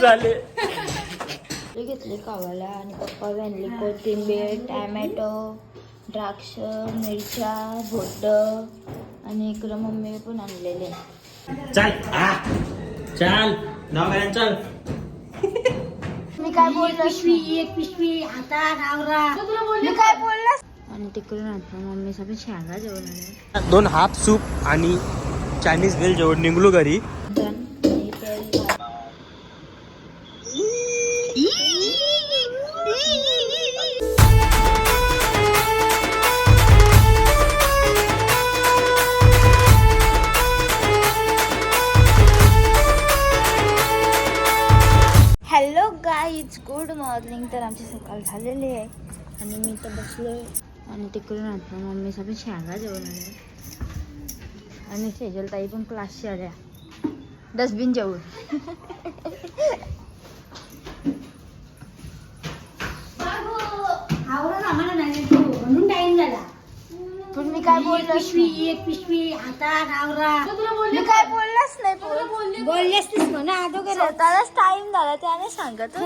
झाले. ते घेतले कावाला आणि पप्पा आणले कोथिंबीर टॅमॅटो द्राक्ष मिरच्या भोट आणि इकडं मम्मी पण आणलेले. चल आ. चल दवाखान्यात चल. मी काय बोललो एक पिशवी आता नावरा मी काय बोललास आणि तिकडून आता मम्मी सगळं शेंगा जेवण दोन हाफ सूप आणि चायनीज वेल जेवण निघलो घरी. Good morning. तर आमची सकाळ झालेली आहे. आणि मी तर बसलो आणि तिकडून आता मम्मी सगळं शेंगा जेवण आले आणि शेजल ताई पण क्लासशी आल्या. डस्टबिन जेवण आवरून आम्हाला नाही तू म्हणून टाइम झाला पण मी काय बोललो पिशवी एक पिशवी नावरा. मी काय बोललाच नाही तीस म्हणा अगोदर स्वतःलाच टाइम झाला त्याने सांगत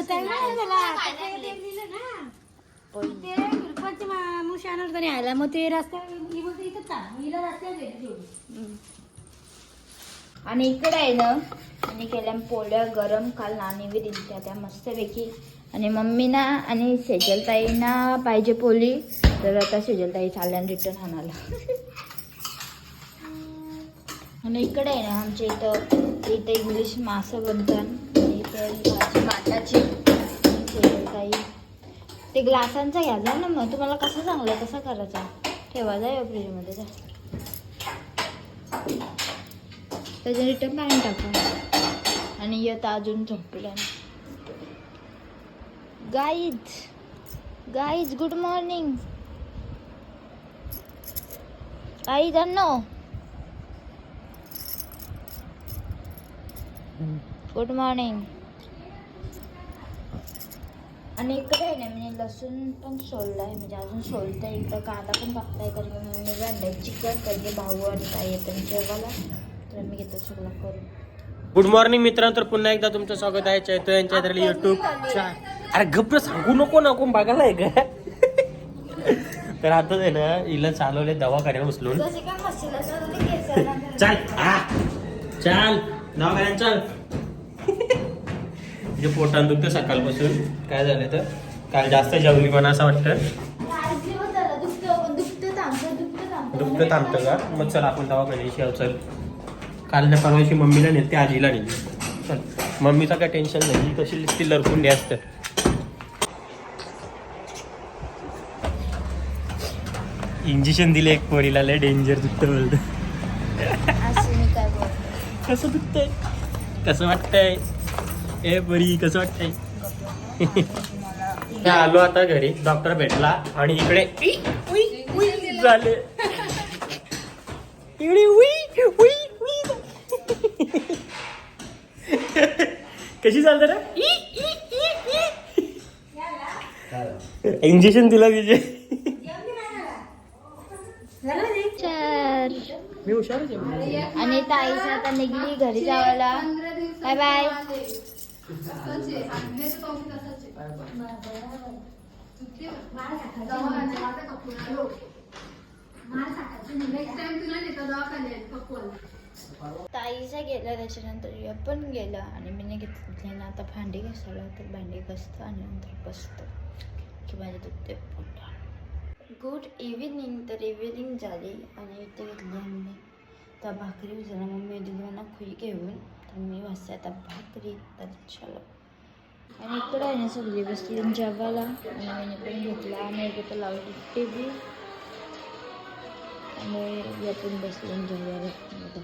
आणणार तरी आला. मग ते रस्त्यावर. आणि इकडे आहे ना आणि केल्या पोळ्या गरम काल नानीवी दिल्या त्या मस्तपैकी. आणि मम्मीना आणि सेजलताईना पाहिजे पोली तर आता सेजलताई चालल्यान रिटर्न आणायला. आणि इकडे आहे ना आमच्या इथं इथं इंग्लिश मासं बनतात इथं भाजी सेजलताई ते ग्लासांचा घ्यायचा ना मग तुम्हाला कसं चांगलं कसं करायचा? ठेवा जा फ्रीजमध्ये जा. त्याच्या रिटर्न पाणी टाका. आणि येत अजून झोपलं गाईज गाईज गुड मॉर्निंग आई नो गुड मॉर्निंग आणि इकडे आहे ना मी लसूण पण सोललं आहे. म्हणजे अजून सोलतंय इकडं. कांदा पण कापताय कारण मी चिकन त्याचे भाऊ आणि काय येतं जेवायला. तर मी घेतो सगळं करून. गुड मॉर्निंग मित्रांनो. तर पुन्हा एकदा तुमचं स्वागत आहे. चैत्र यांच्या तर युट्यूब अरे गप्प सांगू नको नको बघायला आहे का तर आता आहे ना हिला चालवले दवाखान्यात उचलून. चल आ चल दवाखान्यात चल. जे पोटात दुखतं सकाळपासून. काय झालं तर? काल जास्त जेवली पण असं वाटतं. दुखतं पण दुखतं थांबतं का? मग चल आपण दवाखान्याशी आहोत चल. काल त्या परवाशी मम्मीला नेते आजीला नेते चल. मम्मीचं काय टेन्शन नाही कशी ती लरकून असतं. इंजेक्शन दिले एक पोरीला लय डेंजर दुखतं बोलतं कसं दुखतंय? कसं वाटतंय? ए बरी कसं वाटतंय? आलो आता घरी डॉक्टर भेटला आणि इकडे झाले. इकडे. कशी चालतं रे इंजेक्शन दिला तिचे चार मी हुशारच आहे आणि ताईचा आता निघली घरी जायला बाय बाय ताईचा गेला त्याच्यानंतर पण गेला आणि मी घेतलं ना आता भांडी घासायला तर भांडी घासतं आणि नंतर बसतं. की माझ्या दुखते गुड इव्हिनिंग. तर इव्हिनिंग झाली आणि इथे घेतली आम्ही. तर भाकरी विचारला मम्मी दिली ना खुई घेऊन. तर मी वाचते आता भाकरी तर चलो. आणि इकडे आहे ना सगळी बसली जेवायला आणि मी पण घेतला आणि तर लावली टी व्ही आणि आपण बसले जेवायला. आता.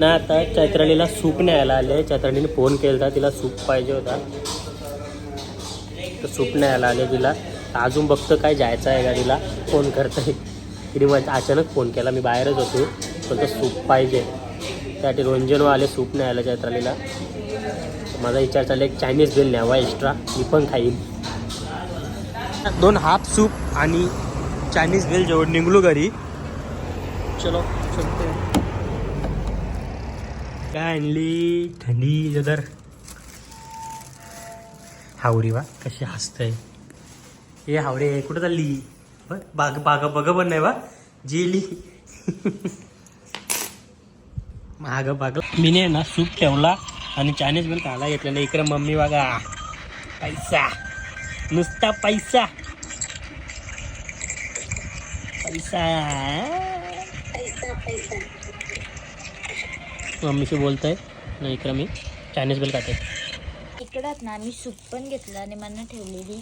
ना आता चैत्रालीला सूप न्यायला आले. चैत्रालीने फोन केला तिला सूप पाहिजे होता. तर सूप आला आलं तिला. अजून बघतो काय जायचं आहे गाडीला. फोन करताय. तिने मग अचानक फोन केला. मी बाहेरच होतो. पण तर सूप पाहिजे. त्यासाठी रंजनवा आले सूप नाही आलं जत्रालीला माझा विचार चालला एक चायनीज बिल न्यावा एक्स्ट्रा मी पण खाईन. दोन हाफ सूप आणि चायनीज बिल जेवण निघलो घरी. चलो चलते काय आणली? थंडी जदर. हावरी वा कशी हसतय ए हावरे कुठं चालली? बघ बाग बाग बघ पण नाही बा जेली. महाग बाग मीने ना सूप ठेवला आणि चायनीज बिल खायला घेतलं नाही इकडे मम्मी बघा. पैसा. नुसता पैसा. पैसा. मम्मीशी बोलतोय. ना इकडे मी. चायनीज बिल खाते. इकडं ना आम्ही सूप पण घेतलं आणि मला ठेवलेली.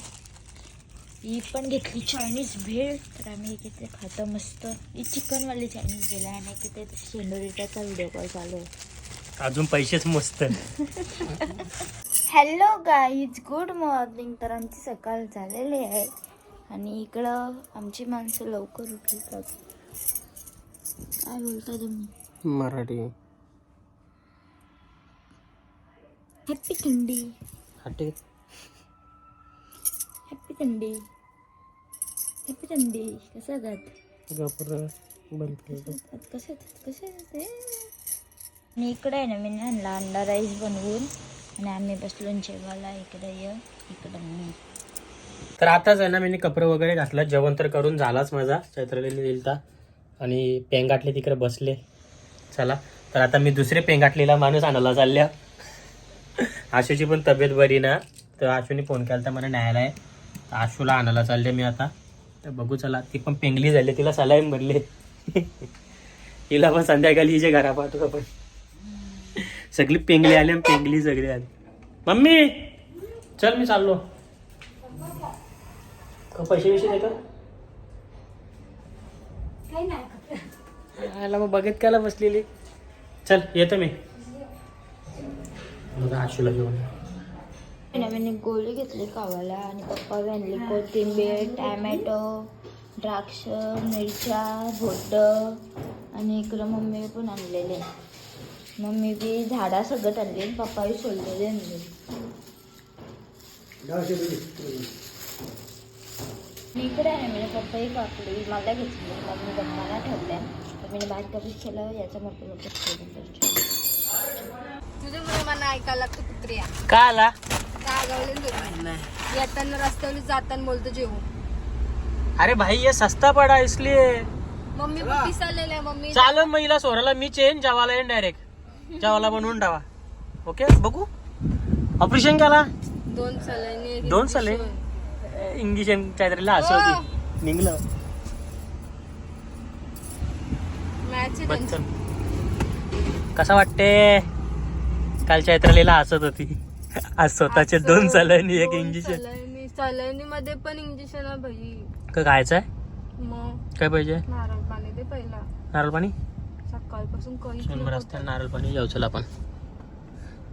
ही पण घेतली चायनीज भेळ. तर आम्ही इथे खातो मस्त. ही चिकनवाली चायनीज भेळ आहे आणि तिथे शेंडोरीटाचा व्हिडिओ कॉल चालू आहे. अजून पैसेच मस्त. हॅलो गाईज गुड मॉर्निंग तर आमची सकाळ झालेली आहे. आणि इकडं आमची माणसं लवकर उठतात. काय बोलता तुम्ही? मराठी. हॅपी थंडी हटे हॅपी थंडी हॅपी थंडी कसं जात बंद कसं कसं ते आणि इकडे आहे ना मी आणला अंडा राईस बनवून आणि आम्ही बसलो जेवायला. इकडे ये इकडं मी. तर आताच आहे ना मी कपडे वगैरे घातलं. जेवण तर करून झालाच माझा. चैत्रलेने दिलता. आणि पेंगाटले तिकडे बसले. चला. तर आता मी दुसरे पेंगाटलेला माणूस आणायला चालल्या. आशूची पण तब्येत बरी ना? तर आशूने फोन केला तर मला न्यायला आहे. तर आशूला आणायला चालले मी आता. तर बघू चला ती पण पेंगली झाली तिला सलाईन भरले. तिला पण संध्याकाळी हिच्या घरा पाठवू आपण सगळी पेंगली आली आणि पेंगली सगळी आली. मम्मी! चल मी चाललो. पैसे विषय देतो? आला मग बघत काला बसलेली? चल येतो मी. बघा आशूला घेऊन नवीन गोळी घेतली कावाला आणि पप्पा आणली कोथिंबीर टॅमॅटो द्राक्ष मिरच्या भोट आणि इकडं मम्मी पण आणलेले. मम्मी बी झाडा सगळं आणली पप्पा बी सोडलेले आणले. मी इकडे आहे म्हणजे पप्पाही काकडी मला घेतली. मम्मी गप्पाला ठेवल्या. तर मी बाहेर कधी केलं याचा मोठं मोठं तुझे मुलं ऐकायला लागतं कुत्र्या का आला? रागावले येताना रस्त्यावर जाताना बोलतो जेवू. अरे भाई ये सस्ता पड़ा इसलिए. मम्मी पण पिसालेलं आहे मम्मी? चालू महिला सोराला मी चेन जवाला येईन डायरेक्ट जवाला बनवून टावा ओके बघू. ऑपरेशन केला? दोन सलाईनी दोन साले इंग्लिशन काहीतरीला असं होती. निघलं. मॅच बच्चन कसा वाटते? काल चैत्रलीला हसत होती. आज स्वतःचे दोन सलाईनी एक इंजेक्शन. सलाईनी सलाईनी मध्ये पण इंजेक्शन आहे भाई का खायचं आहे? मग. काय पाहिजे? नारळ पाणी ते पहिला. नारळ पाणी? सकाळपासून शंभर रस्त्याला नारळ पाणी जाऊ चल आपण.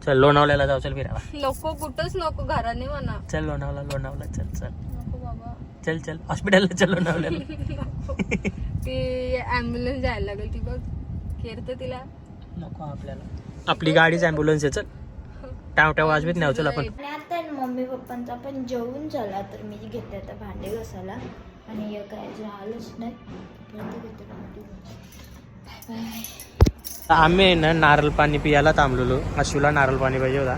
चल लोणावल्याला जाऊ चल फिरावा नको कुठंच नको घराने म्हणा. चल लोणावला लोणावला चल चल. नको बाबा. चल चल. हॉस्पिटलला चल लोणावल्याला ती ऍम्ब्युलन्स जायला लागेल ती बघ. केर तर तिला. नको आपल्याला. आपली गाडीच ॲम्ब्युलन्स आहे चल टाव टाव वाजवीत नाही चल आपण आता मम्मी पप्पांचा पण जेवून झाला तर मी घेते आता भांडे घासायला. आणि काय नाही. आम्ही ना नारळ पाणी पियाला थांबलेलो. अशूला नारळ पाणी पाहिजे होता.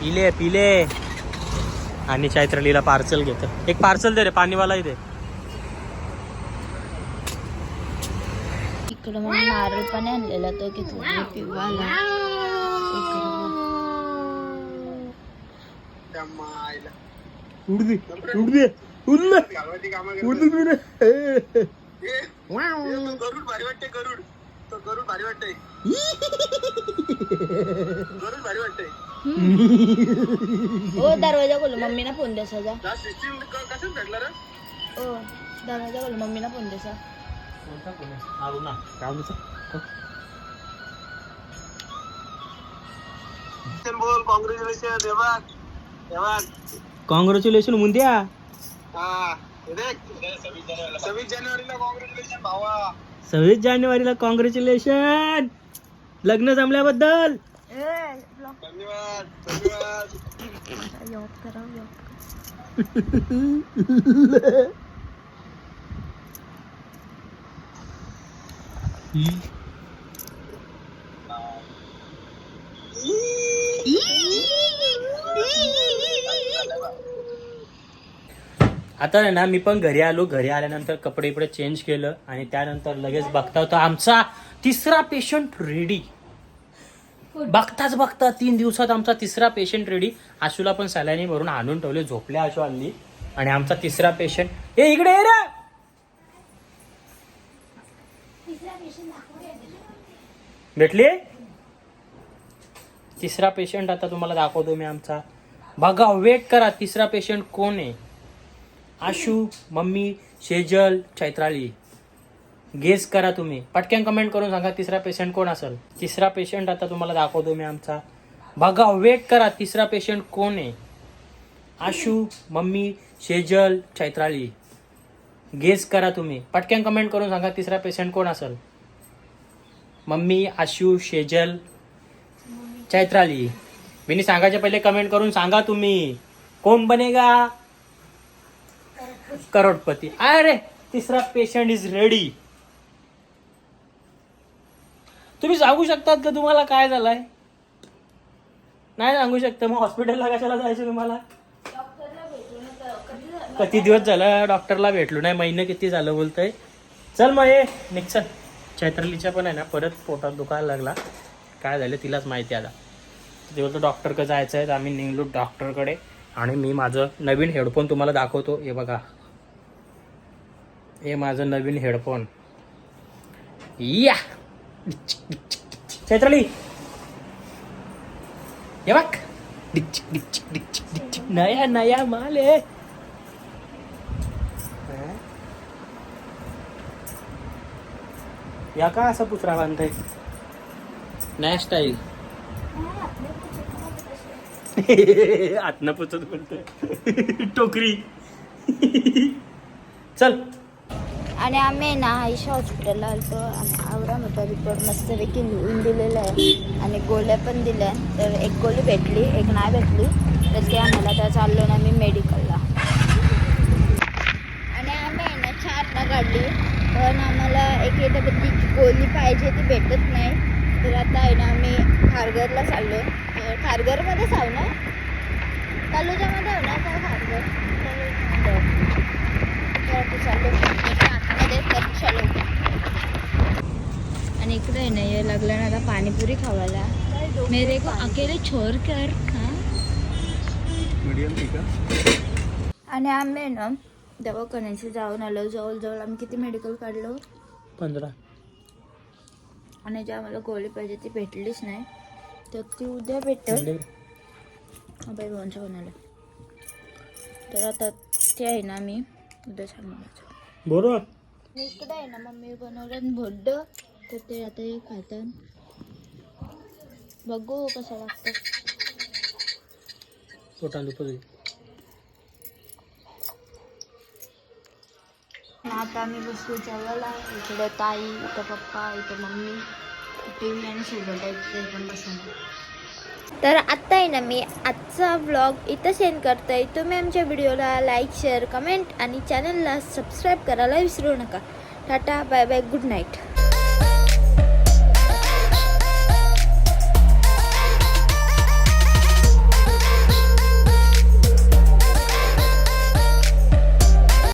पिले पिले. आणि चैत्रलीला पार्सल घेतो. एक पार्सल दे रे पाणीवाला दे. इकडं मग नारळ पाणी आणलेला तो घेतला पिवायला उड दे उड दे उड दे उड दे गरुड भारी वाटते गरुड तो गरुड भारी वाटते गरुड भारी वाटते ओ दरवाजा खोल मम्मीना फोन देसा जा. हा सिस्टीम कसं भेटला रे? ओ दरवाजा खोल मम्मीना फोन देसा. बोल कॉंग्रॅच्युलेशन मुंद्या. हा हे देख. सव्वीस जानेवारीला कॉंग्रॅच्युलेशन भावा. सव्वीस जानेवारीला कॉंग्रॅच्युलेशन लग्न जमल्याबद्दल. धन्यवाद धन्यवाद. आता आहे ना मी पण घरी आलो. घरी आल्यानंतर कपडे इपडे चेंज केलं आणि त्यानंतर लगेच बघता होता आमचा तिसरा पेशंट रेडी बघताच बघता तीन दिवसात आमचा तिसरा पेशंट रेडी आशूला पण सलाईनी भरून आणून ठेवले झोपल्या आशू आणली आणि आमचा तिसरा पेशंट ए इकडे रे! भेटली? तिसरा पेशंट आता तुम्हाला दाखवतो मी आमचा. बघा वेट करा तिसरा पेशंट कोण आहे? आशू मम्मी शेजल चैत्राली. गेस करा तुम्ही. पटक्यान कमेंट करून सांगा तिसरा पेशंट कोण असेल. तिसरा पेशंट आता तुम्हाला दाखवतो मी आमचा. बघा वेट करा तिसरा पेशंट कोण आहे? आशू मम्मी शेजल चैत्राली. गेस करा तुम्ही. पटक्यान कमेंट करून सांगा तिसरा पेशंट कोण असेल. मम्मी आशू शेजल चैत्राली मी सांगायच्या पहिले कमेंट करून सांगा तुम्ही. कोण बनेगा? करोडपती. अरे तिसरा पेशंट इज रेडी तुम्ही सांगू शकतात का तुम्हाला काय झालंय? नाही सांगू शकता. मग हॉस्पिटलला कशाला जायचं तुम्हाला? किती दिवस झालं डॉक्टरला भेटलो नाही? महिने किती झालं बोलतय? चल मग ये निक्सन चैत्रलीच्या पण आहे ना परत पोटात दुखायला लागला. काय झालं तिलाच माहिती आता. ते बोलतो डॉक्टरकडे जायचं आहे तर आम्ही निघलो डॉक्टरकडे आणि मी माझं नवीन हेडफोन तुम्हाला दाखवतो. हे बघा. हे माझं नवीन हेडफोन. या! चैत्राली! हे बघ. डिच्क, डिच्क, डिच्क, डिच्क. नया नया माल आहे. या का असा पुसरा बांधताय? नया स्टाईल आतनं पुचत बोलतोय. टोकरी. चल. आणि आम्ही ना आयुष्य हॉस्पिटलला आलतो आणि आवरा मोठा रिपोर्ट मस्तपैकी लिहून दिलेला आहे. आणि गोळ्या पण दिल्या. तर एक गोळी भेटली एक नाही भेटली. तर ते आम्हाला त्या चाललो ना मी मेडिकलला आणि आम्ही आहे ना चार ना काढली. पण आम्हाला एक येत्याबद्दल गोळी पाहिजे ती भेटत नाही. तर आता आहे ना आम्ही खारघरला चाललो खारघरमध्येच आहो ना? तालुक्यामध्ये आहो ना काय खारघर? तर चाललो चलो आणि इकडे आहे ना ये लागलं ना आता पाणीपुरी खावायला. मेरे को अकेले छोर कर हां? आणि आम्ही ना दवाखान्याशी जाऊन आलो जवळजवळ आम्ही किती मेडिकल काढलो? पंधरा. आणि जे आम्हाला गोळी पाहिजे ती भेटलीच नाही. तर ती उद्या भेटेल. बाई भाऊंच्या कोणाला. तर आता ते आहे ना मी उद्या सांगणार बरोबर. इकडे आहे ना मम्मी बनवलं भड्ड तर ते आता हे खातात. बघू कसं लागतं आता आम्ही बसलो जेवायला. इकडे ताई इथं पप्पा इथं मम्मी टी व्ही आणि सोबत आहे पण बसवलं तर आत्ता आहे ना मी आजचा ब्लॉग इथं सेंड करतोय. तुम्ही आमच्या व्हिडिओला लाईक शेअर कमेंट आणि चॅनलला सबस्क्राईब करायला विसरू नका. Tata bye bye good night